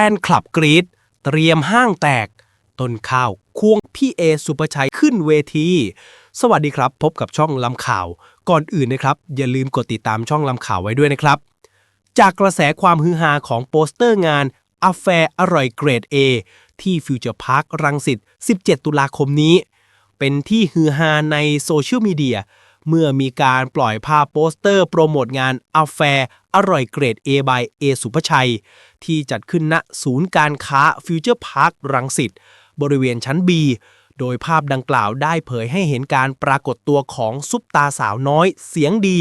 ฟนคลับกรีดเตรียมห้างแตก ต้นข้าวควงพี่เอสุปชัยขึ้นเวที สวัสดีครับ พบกับช่องลำข่าว ก่อนอื่นนะครับ อย่าลืมกดติดตามช่องลำข่าวไว้ด้วยนะครับ จากกระแสความฮือฮาของโปสเตอร์งานอาแฟอร่อยเกรด A ที่ฟิวเจอร์พาร์ครังสิต 17 ตุลาคมนี้ เป็นที่ฮือฮาในโซเชียลมีเดียเมื่อมีการปล่อยภาพโปสเตอร์โปรโมทงานอาแฟอร่อยเกรด A by A สุภชัย ที่จัดขึ้นณศูนย์การค้าฟิวเจอร์พาร์ครังสิตบริเวณชั้น B โดยภาพดังกล่าวได้เผยให้เห็นการปรากฏตัวของซุปตาสาวน้อย เสียงดี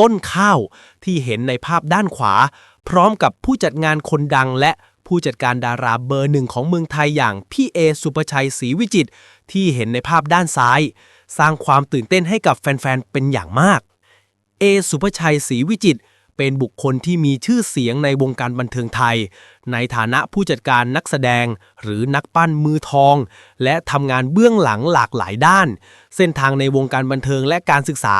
ต้นข้าว ที่เห็นในภาพด้านขวา พร้อมกับผู้จัดงานคนดังและผู้จัดการดาราเบอร์หนึ่งของเมืองไทยอย่างพี่เอสุปชัยศรีวิจิตที่เห็นในภาพด้านซ้าย สร้างความตื่นเต้นให้กับแฟนๆ เป็นอย่างมาก เอสุภชัยศรีวิจิตร เป็นบุคคลที่มีชื่อเสียงในวงการบันเทิงไทย ในฐานะผู้จัดการนักแสดงหรือนักปั้นมือทอง และทำงานเบื้องหลังหลากหลายด้าน เส้นทางในวงการบันเทิงและการศึกษา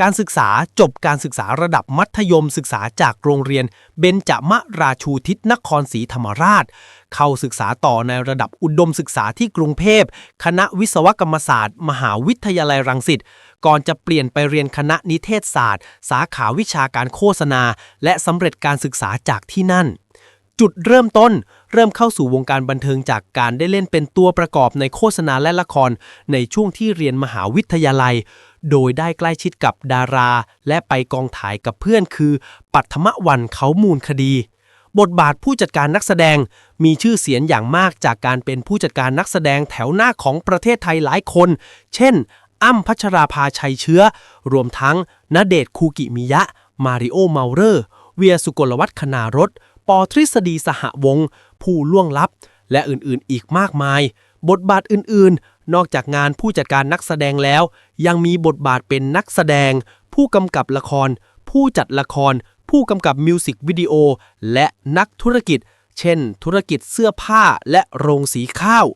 การศึกษาจบการศึกษาระดับมัธยมศึกษาจากโรงเรียน เบญจมราชูทิศนครศรีธรรมราช เข้าศึกษาต่อในระดับอุดมศึกษาที่กรุงเทพคณะวิศวกรรมศาสตร์ มหาวิทยาลัยรังสิตก่อนจะเปลี่ยนไปเรียนคณะนิเทศศาสตร์ สาขาวิชาการโฆษณา และสำเร็จการศึกษาจากที่นั่น จุดเริ่มต้น เริ่มเข้าสู่วงการบันเทิงจากการได้เล่นเป็นตัวประกอบในโฆษณาและละคร ในช่วงที่เรียนมหาวิทยาลัย โดยได้ใกล้ชิดกับดารา และไปกองถ่ายกับเพื่อนคือ ปัทมวันเขามูลคดี บทบาทผู้จัดการนักแสดงมีชื่อเสียงอย่างมากจากการเป็นผู้จัดการนักแสดงแถวหน้าของประเทศไทยหลายคน เช่นอ้ำพัชราภาชัยเชื้อ รวมทั้งณเดชน์คูกิมิยะ มาริโอเมาเรอร์ เวียสุกลวัฒน์คณารถ ปอทฤษฎีสหวง ผู้ล่วงลับ และอื่นๆอีกมากมาย บทบาทอื่นๆ นอกจากงานผู้จัดการนักแสดงแล้ว ยังมีบทบาทเป็นนักแสดง ผู้กำกับละคร ผู้จัดละคร ผู้กำกับมิวสิกวิดีโอ และนักธุรกิจ เช่น ธุรกิจเสื้อผ้าและโรงสีข้าว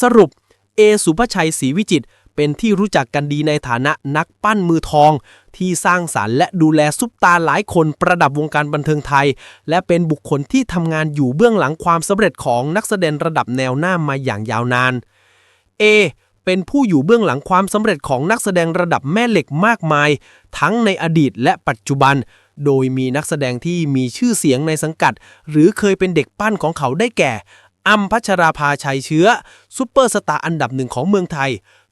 สรุป เอสุภชัยศรีวิจิตร เป็นที่รู้จักกันดีในฐานะนักปั้นมือทอง ที่สร้างสารรค์และดูแลซุปตาหลายคนประดับวงการบันเทิงไทย และเป็นบุคคลที่ทำงานอยู่เบื้องหลังความสำเร็จของนักแสดงระดับแนวหน้ามาอย่างยาวนานเอเป็นผู้อยู่เบื้องหลังความสำเร็จของนักแสดงระดับแม่เหล็กมากมาย ทั้งในอดีตและปัจจุบัน โดยมีนักแสดงที่มีชื่อเสียงในสังกัด หรือเคยเป็นเด็กปั้นของเขาได้แก่ อัมพัชราภาชัยเชื้อซูเปอร์สตาร์อันดับหนึ่งของเมืองไทย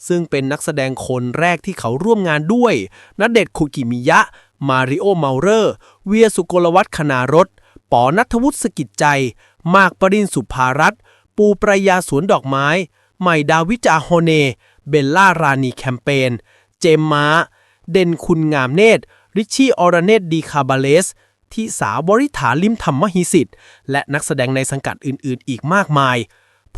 ซึ่งเป็นนักแสดงคนแรกที่เขาร่วมงานด้วยณเดชน์คุกิมิยะ มาริโอเมาเรอร์ เวียสุกลวัฒน์คณารถปอนัทวุฒิสกิจใจ มากปรินสุภารัตปูปรายาสวนดอกไม้ ใหม่ดาวิจาโฮเน เบลล่ารานีแคมเปญ เจมม้าเด่นคุณงามเนตรริชชี่ออรเนตดีคาบาเลส ที่สาวริษฐาลิมธรรมหิสิทธิ์และนักแสดงในสังกัดอื่นๆ อีกมากมาย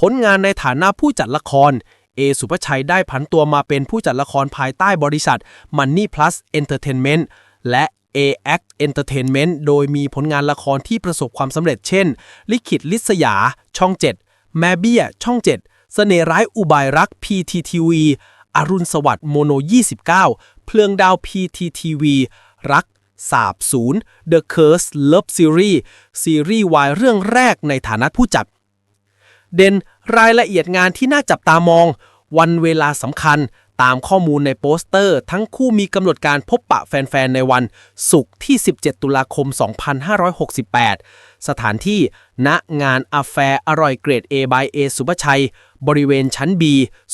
ผลงานในฐานะผู้จัดละคร เอสุภชัยได้ผันตัวมาเป็นผู้จัดละครภายใต้บริษัท Money Plus Entertainment และ AX Entertainment โดยมีผลงานละครที่ประสบความสำเร็จเช่น ลิขิตลิษยา ช่อง 7 แมเบียช่อง 7 เสน่ร้ายอุบายรัก PTTV อรุณสวัสดิ์โมโน 29 เพลืองดาว PTTV รัก สาบศูนย์ The Curse Love Series ซีรีส์วายเรื่องแรกในฐานะผู้จัด เด่นรายละเอียดงานที่น่าจับตามอง วันเวลาสำคัญตามข้อมูลในโปสเตอร์ ทั้งคู่มีกำหนดการพบปะแฟน ๆ ในวันศุกร์ที่ 17 ตุลาคม 2568 สถานที่ ณ งานอาแฟอร่อยเกรด A by A สุภชัย บริเวณชั้น B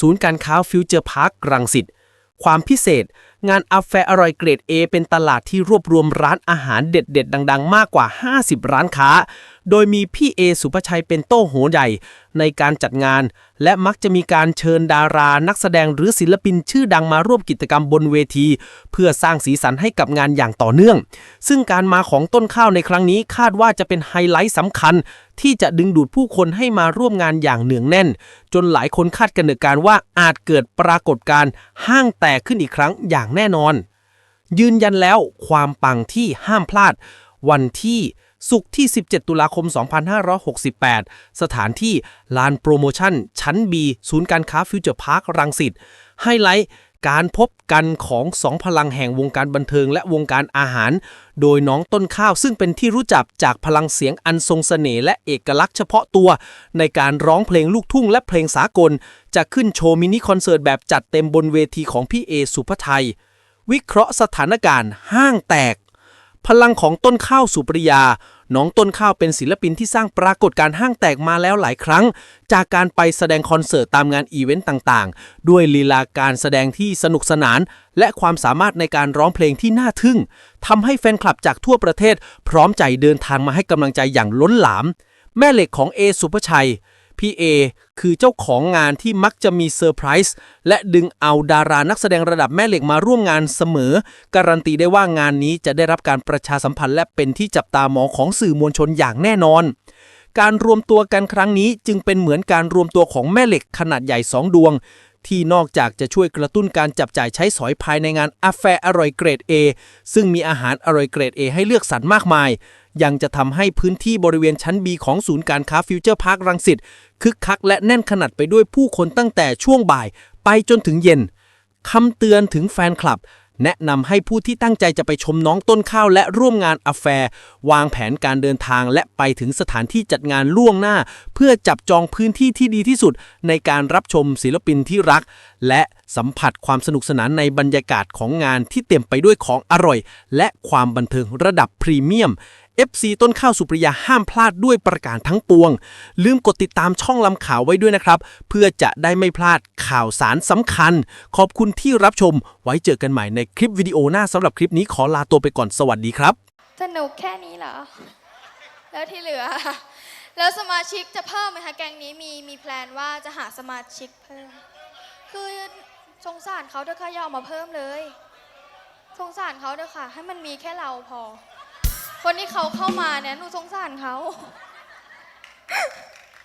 ศูนย์การค้าฟิวเจอร์พาร์ครังสิต ความพิเศษ งานอาแฟอร่อยเกรด A เป็นตลาดที่รวบรวมร้านอาหารเด็ด ๆ ดัง ๆ มากกว่า 50 ร้านค้า โดยมีพี่เอสุภชัยเป็นโต้โหใหญ่ในการจัดงาน และมักจะมีการเชิญดารา นักแสดงหรือศิลปินชื่อดังมาร่วมกิจกรรมบนเวที เพื่อสร้างสีสันให้กับงานอย่างต่อเนื่อง ซึ่งการมาของต้นข้าวในครั้งนี้คาดว่าจะเป็นไฮไลท์สำคัญ ที่จะดึงดูดผู้คนให้มาร่วมงานอย่างเนืองแน่น จนหลายคนคาดกันเนการว่าอาจเกิดปรากฏการณ์ห้างแตกขึ้นอีกครั้งอย่างแน่นอน ยืนยันแล้วความปังที่ห้ามพลาดวันที่ ศุกร์ที่ 17 ตุลาคม 2568 สถานที่ลานโปรโมชั่น ชั้น B ศูนย์การค้าฟิวเจอร์พาร์ครังสิตไฮไลท์การพบกันของสองพลังแห่งวงการบันเทิงและวงการอาหาร โดยน้องต้นข้าวซึ่งเป็นที่รู้จักจากพลังเสียงอันทรงเสน่ห์และเอกลักษณ์เฉพาะตัว ในการร้องเพลงลูกทุ่งและเพลงสากล จะขึ้นโชว์มินิคอนเสิร์ตแบบจัดเต็มบนเวทีของพี่เอสุภชัยวิเคราะห์สถานการณ์ห้างแตก พลังของต้นข้าวสุปริยา น้องต้นข้าวเป็นศิลปินที่สร้างปรากฏการณ์ห้างแตกมาแล้วหลายครั้ง จากการไปแสดงคอนเสิร์ตตามงานอีเวนต์ต่างๆ ด้วยลีลาการแสดงที่สนุกสนาน และความสามารถในการร้องเพลงที่น่าทึ่งทำให้แฟนคลับจากทั่วประเทศ พร้อมใจเดินทางมาให้กำลังใจอย่างล้นหลาม แม่เหล็กของเอสุภชัย พี่เอคือเจ้าของงานที่มักจะมีเซอร์ไพรส์และดึงเอาดารานักแสดงระดับแม่เหล็กมาร่วมงานเสมอ การันตีได้ว่างานนี้จะได้รับการประชาสัมพันธ์และเป็นที่จับตามองของสื่อมวลชนอย่างแน่นอน การรวมตัวกันครั้งนี้จึงเป็นเหมือนการรวมตัวของแม่เหล็กขนาดใหญ่สองดวง ที่นอกจากจะช่วยกระตุ้นการจับจ่ายใช้สอยภายในงานอาแฟอร่อยเกรด A ซึ่งมีอาหารอร่อยเกรด A ให้เลือกสรรมากมาย ยังจะทำให้พื้นที่บริเวณชั้น B ของศูนย์การค้าฟิวเจอร์พาร์ครังสิตคึกคักและแน่นขนาดไปด้วยผู้คนตั้งแต่ช่วงบ่าย ไปจนถึงเย็นคำเตือนถึงแฟนคลับ แนะนำให้ผู้ที่ตั้งใจจะไปชมน้องต้นข้าวและร่วมงานอาแฟร์วางแผนการเดินทางและไปถึงสถานที่จัดงานล่วงหน้า เพื่อจับจองพื้นที่ที่ดีที่สุด ในการรับชมศิลปินที่รัก และสัมผัสความสนุกสนานในบรรยากาศของงานที่เต็มไปด้วยของอร่อย และความบันเทิงระดับพรีเมียม FC ต้นข้าวสุปริยาห้ามพลาดด้วยประการทั้งปวง ลืมกดติดตามช่องลำข่าวไว้ด้วยนะครับ เพื่อจะได้ไม่พลาดข่าวสารสำคัญ ขอบคุณที่รับชม ไว้เจอกันใหม่ในคลิปวิดีโอหน้าสำหรับคลิปนี้ขอลาตัวไปก่อนสวัสดีครับ สนุกแค่นี้เหรอ แล้วที่เหลือ แล้วสมาชิกจะเพิ่มไหมคะแกงนี้มีมีแพลนว่าจะหาสมาชิกเพิ่ม คือสงสารเขาเถอะค่ะอยาเอามาเพิ่มเลย สงสารเขาเถอะค่ะ ให้มันมีแค่เราพอ คนที่เขาเข้ามาเนี่ยหนูสงสารเขา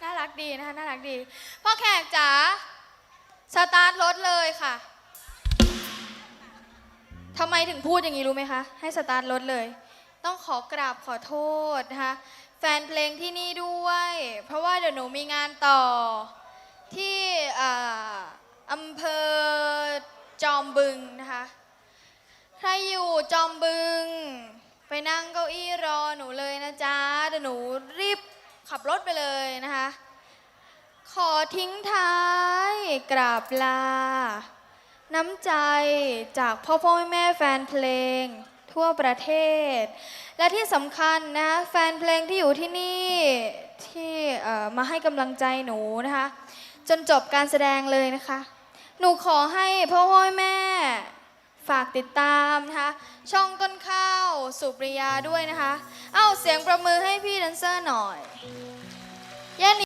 น่ารักดีนะคะน่ารักดีพ่อแขกจ๋าสตาร์ทรถเลยค่ะทำไมถึงพูดอย่างนี้รู้ไหมคะ ให้สตาร์ทรถเลย ต้องขอกราบขอโทษนะคะแฟนเพลงที่นี่ด้วย เพราะว่าเดี๋ยวหนูมีงานต่อที่อ่าอำเภอจอมบึงนะคะ ใครอยู่จอมบึง ไปนั่งเก้าอี้รอหนูเลยนะจ๊ะเดี๋ยวหนูรีบขับรถไปเลยนะคะ ขอทิ้งท้ายกราบลา น้ำใจจากพ่อพ่อแม่แม่แฟนเพลง ทั่วประเทศ และที่สำคัญนะแฟนเพลงที่อยู่ที่นี่ที่เอ่อมาให้กำลังใจหนูนะคะ จนจบการแสดงเลยนะคะ หนูขอให้พ่อพ่อแม่ ฝากติดตามนะคะช่องต้นข้าวสุปริยาด้วยนะคะ เอาเสียงประมือให้พี่แดนเซอร์หน่อยยันลี่